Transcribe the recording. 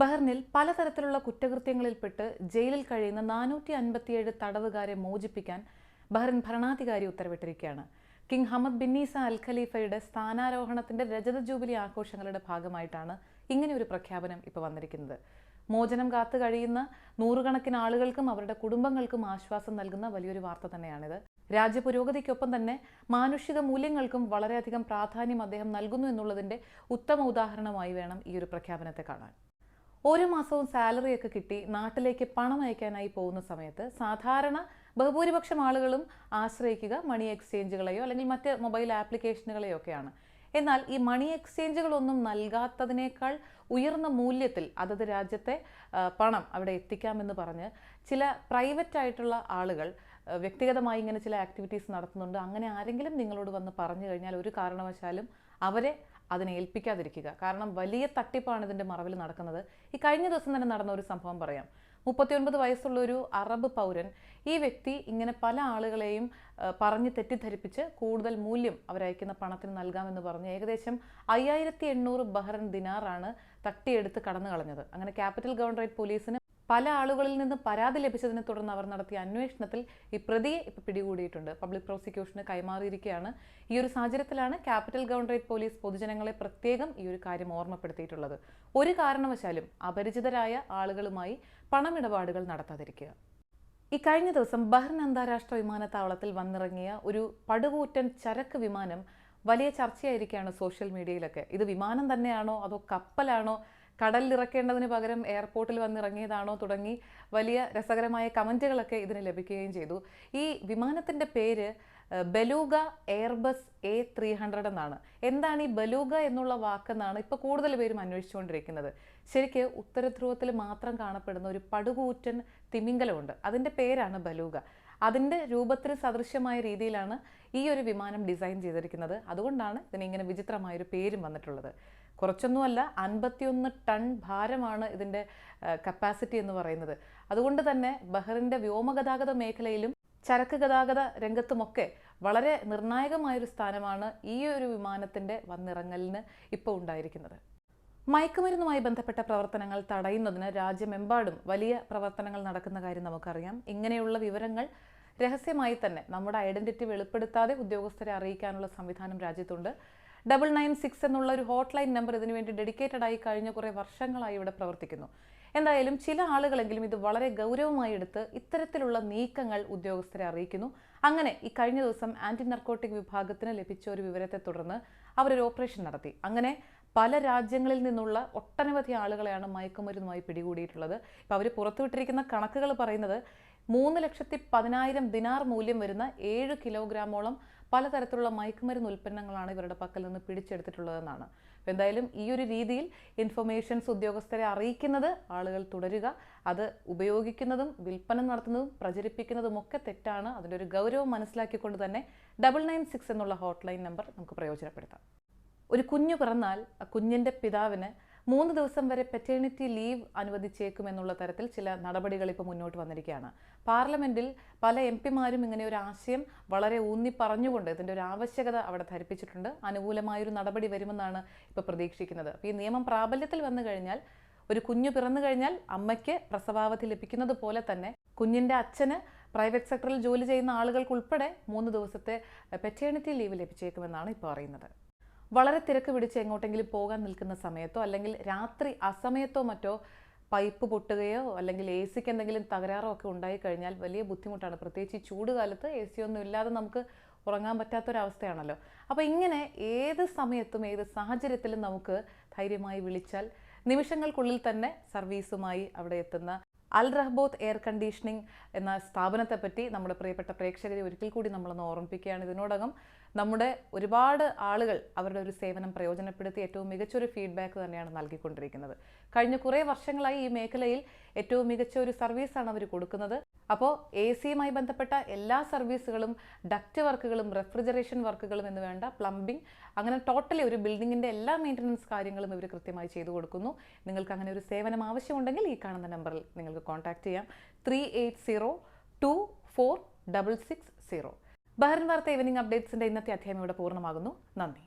ബഹ്റിനിൽ പലതരത്തിലുള്ള കുറ്റകൃത്യങ്ങളിൽപ്പെട്ട് ജയിലിൽ കഴിയുന്ന നാനൂറ്റി അൻപത്തിയേഴ് തടവുകാരെ മോചിപ്പിക്കാൻ ബഹ്റിൻ ഭരണാധികാരി ഉത്തരവിട്ടിരിക്കുകയാണ്. കിങ് ഹമദ് ബിന്നീസ അൽ ഖലീഫയുടെ സ്ഥാനാരോഹണത്തിന്റെ രജത ജൂബിലി ആഘോഷങ്ങളുടെ ഭാഗമായിട്ടാണ് ഇങ്ങനെ ഒരു പ്രഖ്യാപനം ഇപ്പോൾ വന്നിരിക്കുന്നത്. മോചനം കാത്തു കഴിയുന്ന നൂറുകണക്കിന് ആളുകൾക്കും അവരുടെ കുടുംബങ്ങൾക്കും ആശ്വാസം നൽകുന്ന വലിയൊരു വാർത്ത തന്നെയാണിത്. രാജ്യ പുരോഗതിക്കൊപ്പം തന്നെ മാനുഷിക മൂല്യങ്ങൾക്കും വളരെയധികം പ്രാധാന്യം അദ്ദേഹം നൽകുന്നു എന്നുള്ളതിന്റെ ഉത്തമ ഉദാഹരണമായി വേണം ഈ ഒരു പ്രഖ്യാപനത്തെ കാണാൻ. ഓരോ മാസവും സാലറി ഒക്കെ കിട്ടി നാട്ടിലേക്ക് പണം അയക്കാനായി പോകുന്ന സമയത്ത് സാധാരണ ബഹുഭൂരിപക്ഷം ആളുകളും ആശ്രയിക്കുക മണി എക്സ്ചേഞ്ചുകളെയോ അല്ലെങ്കിൽ മറ്റ് മൊബൈൽ ആപ്ലിക്കേഷനുകളെയോ ഒക്കെയാണ്. എന്നാൽ ഈ മണി എക്സ്ചേഞ്ചുകളൊന്നും നൽകാത്തതിനേക്കാൾ ഉയർന്ന മൂല്യത്തിൽ അതത് രാജ്യത്തെ പണം അവിടെ എത്തിക്കാമെന്ന് പറഞ്ഞ് ചില പ്രൈവറ്റ് ആയിട്ടുള്ള ആളുകൾ വ്യക്തിഗതമായി ഇങ്ങനെ ചില ആക്ടിവിറ്റീസ് നടത്തുന്നുണ്ട്. അങ്ങനെ ആരെങ്കിലും നിങ്ങളോട് വന്ന് പറഞ്ഞു കഴിഞ്ഞാൽ ഒരു കാരണവശാലും അവരെ അതിനെ ഏൽപ്പിക്കാതിരിക്കുക. കാരണം വലിയ തട്ടിപ്പാണ് ഇതിന്റെ മറവിൽ നടക്കുന്നത്. ഈ കഴിഞ്ഞ ദിവസം തന്നെ നടന്ന ഒരു സംഭവം പറയാം. മുപ്പത്തിയൊൻപത് വയസ്സുള്ള ഒരു അറബ് പൗരൻ ഈ വ്യക്തി ഇങ്ങനെ പല ആളുകളെയും പറഞ്ഞ് തെറ്റിദ്ധരിപ്പിച്ച് കൂടുതൽ മൂല്യം അവരയക്കുന്ന പണത്തിന് നൽകാമെന്ന് പറഞ്ഞ്. ഏകദേശം അയ്യായിരത്തി എണ്ണൂറ് ബഹ്റൻ ദിനാറാണ് തട്ടിയെടുത്ത് കടന്നു കളഞ്ഞത് അങ്ങനെ ക്യാപിറ്റൽ ഗവർണറേറ്റ് പോലീസിന് പല ആളുകളിൽ നിന്ന് പരാതി ലഭിച്ചതിനെ തുടർന്ന് അവർ നടത്തിയ അന്വേഷണത്തിൽ ഈ പ്രതിയെ ഇപ്പോൾ പിടികൂടിയിട്ടുണ്ട്. പബ്ലിക് പ്രോസിക്യൂഷന് കൈമാറിയിരിക്കുകയാണ്. ഈ ഒരു സാഹചര്യത്തിലാണ് ക്യാപിറ്റൽ ഗവർണറേറ്റ് പോലീസ് പൊതുജനങ്ങളെ പ്രത്യേകം ഈ ഒരു കാര്യം ഓർമ്മപ്പെടുത്തിയിട്ടുള്ളത്. ഒരു കാരണവശാലും അപരിചിതരായ ആളുകളുമായി പണമിടപാടുകൾ നടത്താതിരിക്കുക. ഈ കഴിഞ്ഞ ദിവസം ബഹ്റൻ അന്താരാഷ്ട്ര വിമാനത്താവളത്തിൽ വന്നിറങ്ങിയ ഒരു പടുകൂറ്റൻ ചരക്ക് വിമാനം വലിയ ചർച്ചയായിരിക്കുകയാണ് സോഷ്യൽ മീഡിയയിലൊക്കെ. ഇത് വിമാനം തന്നെയാണോ അതോ കപ്പലാണോ കടലിൽ ഇറക്കേണ്ടതിന് പകരം എയർപോർട്ടിൽ വന്നിറങ്ങിയതാണോ തുടങ്ങി വലിയ രസകരമായ കമന്റുകളൊക്കെ ഇതിന് ലഭിക്കുകയും ചെയ്തു. ഈ വിമാനത്തിന്റെ പേര് Beluga Airbus A three hundred എന്നാണ്. എന്താണ് ഈ ബലൂഗ എന്നുള്ള വാക്കെന്നാണ് ഇപ്പോൾ കൂടുതൽ പേരും അന്വേഷിച്ചുകൊണ്ടിരിക്കുന്നത്. ശരിക്ക് ഉത്തരധ്രുവത്തിൽ മാത്രം കാണപ്പെടുന്ന ഒരു പടുകൂറ്റൻ തിമിംഗലമുണ്ട്. അതിന്റെ പേരാണ് ബലൂഗ. അതിന്റെ രൂപത്തിന് സദൃശ്യമായ രീതിയിലാണ് ഈ ഒരു വിമാനം ഡിസൈൻ ചെയ്തിരിക്കുന്നത്. അതുകൊണ്ടാണ് ഇതിന് ഇങ്ങനെ വിചിത്രമായൊരു പേരും വന്നിട്ടുള്ളത്. കുറച്ചൊന്നുമല്ല അൻപത്തിയൊന്ന് ടൺ ഭാരമാണ് ഇതിന്റെ കപ്പാസിറ്റി എന്ന് പറയുന്നത്. അതുകൊണ്ട് തന്നെ ബഹ്റിന്റെ വ്യോമഗതാഗത മേഖലയിലും ചരക്ക് ഗതാഗത രംഗത്തുമൊക്കെ വളരെ നിർണായകമായൊരു സ്ഥാനമാണ് ഈ ഒരു വിമാനത്തിന്റെ വന്നിറങ്ങലിന് ഇപ്പോൾ ഉണ്ടായിരിക്കുന്നത്. മയക്കുമരുന്നുമായി ബന്ധപ്പെട്ട പ്രവർത്തനങ്ങൾ തടയുന്നതിന് രാജ്യമെമ്പാടും വലിയ പ്രവർത്തനങ്ങൾ നടക്കുന്ന കാര്യം നമുക്കറിയാം. ഇങ്ങനെയുള്ള വിവരങ്ങൾ രഹസ്യമായി തന്നെ നമ്മുടെ ഐഡന്റിറ്റി വെളിപ്പെടുത്താതെ ഉദ്യോഗസ്ഥരെ അറിയിക്കാനുള്ള സംവിധാനം രാജ്യത്തുണ്ട്. ഡബിൾ നയൻ സിക്സ് എന്നുള്ള ഒരു ഹോട്ട്ലൈൻ നമ്പർ ഇതിനുവേണ്ടി ഡെഡിക്കേറ്റഡ് ആയി കഴിഞ്ഞ കുറേ വർഷങ്ങളായി ഇവിടെ പ്രവർത്തിക്കുന്നു. എന്തായാലും ചില ആളുകളെങ്കിലും ഇത് വളരെ ഗൗരവമായി എടുത്ത് ഇത്തരത്തിലുള്ള നീക്കങ്ങൾ ഉദ്യോഗസ്ഥരെ അറിയിക്കുന്നു. അങ്ങനെ ഈ കഴിഞ്ഞ ദിവസം ആന്റി നർക്കോട്ടിക് വിഭാഗത്തിന് ലഭിച്ച ഒരു വിവരത്തെ തുടർന്ന് അവരൊരു ഓപ്പറേഷൻ നടത്തി. അങ്ങനെ പല രാജ്യങ്ങളിൽ നിന്നുള്ള ഒട്ടനവധി ആളുകളെയാണ് മയക്കുമരുന്നുമായി പിടികൂടിയിട്ടുള്ളത്. ഇപ്പോൾ അവർ പുറത്തുവിട്ടിരിക്കുന്ന കണക്കുകൾ പറയുന്നത് മൂന്ന് ലക്ഷത്തി പതിനായിരം ദിനാർ മൂല്യം വരുന്ന ഏഴ് കിലോഗ്രാമോളം പലതരത്തിലുള്ള മയക്കുമരുന്ന് ഉൽപ്പന്നങ്ങളാണ് ഇവരുടെ പക്കൽ നിന്ന് പിടിച്ചെടുത്തിട്ടുള്ളതെന്നാണ്. എന്തായാലും ഈ ഒരു രീതിയിൽ ഇൻഫർമേഷൻസ് ഉദ്യോഗസ്ഥരെ അറിയിക്കുന്നത് ആളുകൾ തുടരുക. അത് ഉപയോഗിക്കുന്നതും വിൽപ്പന നടത്തുന്നതും പ്രചരിപ്പിക്കുന്നതും ഒക്കെ തെറ്റാണ്. അതിന്റെ ഒരു ഗൗരവം മനസ്സിലാക്കിക്കൊണ്ട് തന്നെ ഡബിൾ നയൻ സിക്സ് എന്നുള്ള ഹോട്ട്ലൈൻ നമ്പർ നമുക്ക് പ്രയോജനപ്പെടുത്താം. ഒരു കുഞ്ഞു പിറന്നാൽ ആ കുഞ്ഞിന്റെ പിതാവിന് മൂന്ന് ദിവസം വരെ പെറ്റേണിറ്റി ലീവ് അനുവദിച്ചേക്കുമെന്നുള്ള തരത്തിൽ ചില നടപടികൾ ഇപ്പോൾ മുന്നോട്ട് വന്നിരിക്കുകയാണ്. പാർലമെന്റിൽ പല എം പിമാരും ഇങ്ങനെ ഒരു ആശയം വളരെ ഊന്നി പറഞ്ഞുകൊണ്ട് ഇതിന്റെ ഒരു ആവശ്യകത അവിടെ ധരിപ്പിച്ചിട്ടുണ്ട്. അനുകൂലമായൊരു നടപടി വരുമെന്നാണ് ഇപ്പോൾ പ്രതീക്ഷിക്കുന്നത്. അപ്പോൾ ഈ നിയമം പ്രാബല്യത്തിൽ വന്നു കഴിഞ്ഞാൽ ഒരു കുഞ്ഞു പിറന്നു കഴിഞ്ഞാൽ അമ്മയ്ക്ക് പ്രസവാവധി ലഭിക്കുന്നത് പോലെ തന്നെ കുഞ്ഞിന്റെ അച്ഛന് പ്രൈവറ്റ് സെക്ടറിൽ ജോലി ചെയ്യുന്ന ആളുകൾക്കുൾപ്പെടെ മൂന്ന് ദിവസത്തെ പെറ്റേണിറ്റി ലീവ് ലഭിച്ചേക്കുമെന്നാണ് ഇപ്പോൾ അറിയുന്നത്. വളരെ തിരക്ക് പിടിച്ച് എങ്ങോട്ടെങ്കിലും പോകാൻ നിൽക്കുന്ന സമയത്തോ അല്ലെങ്കിൽ രാത്രി അസമയത്തോ മറ്റോ പൈപ്പ് പൊട്ടുകയോ അല്ലെങ്കിൽ എ സിക്ക് എന്തെങ്കിലും തകരാറോ ഒക്കെ ഉണ്ടായി കഴിഞ്ഞാൽ വലിയ ബുദ്ധിമുട്ടാണ്. പ്രത്യേകിച്ച് ഈ ചൂട് കാലത്ത് എ സി ഒന്നും ഇല്ലാതെ നമുക്ക് ഉറങ്ങാൻ പറ്റാത്തൊരവസ്ഥയാണല്ലോ. അപ്പോൾ ഇങ്ങനെ ഏത് സമയത്തും ഏത് സാഹചര്യത്തിലും നമുക്ക് ധൈര്യമായി വിളിച്ചാൽ നിമിഷങ്ങൾക്കുള്ളിൽ തന്നെ സർവീസുമായി അവിടെ എത്തുന്ന അൽ റഹ്ബോത്ത് എയർ കണ്ടീഷനിങ് എന്ന സ്ഥാപനത്തെ പറ്റി നമ്മുടെ പ്രിയപ്പെട്ട പ്രേക്ഷകരെ ഒരിക്കൽ കൂടി നമ്മളൊന്ന് ഓർമ്മിപ്പിക്കുകയാണ്. ഇതിനോടകം നമ്മുടെ ഒരുപാട് ആളുകൾ അവരുടെ ഒരു സേവനം പ്രയോജനപ്പെടുത്തി ഏറ്റവും മികച്ചൊരു ഫീഡ്ബാക്ക് തന്നെയാണ് നൽകിക്കൊണ്ടിരിക്കുന്നത്. കഴിഞ്ഞ കുറേ വർഷങ്ങളായി ഈ മേഖലയിൽ ഏറ്റവും മികച്ച ഒരു സർവീസാണ് അവർ കൊടുക്കുന്നത്. അപ്പോൾ എ സിയുമായി ബന്ധപ്പെട്ട എല്ലാ സർവീസുകളും ഡക്റ്റ് വർക്കുകളും റെഫ്രിജറേഷൻ വർക്കുകളും എന്ന് വേണ്ട പ്ലംബിംഗ് അങ്ങനെ ടോട്ടലി ഒരു ബിൽഡിങ്ങിന്റെ എല്ലാ മെയിന്റനൻസ് കാര്യങ്ങളും ഇവർ കൃത്യമായി ചെയ്തു കൊടുക്കുന്നു. നിങ്ങൾക്ക് അങ്ങനെ ഒരു സേവനം ആവശ്യമുണ്ടെങ്കിൽ ഈ കാണുന്ന നമ്പറിൽ നിങ്ങൾക്ക് കോൺടാക്റ്റ് ചെയ്യാം. Three eight zero two four double six zero Bahrain വാർത്ത ഈവനിങ് അപ്ഡേറ്റ്സിന്റെ ഇന്നത്തെ അധ്യായം ഇവിടെ പൂർണമാകുന്നു. നന്ദി.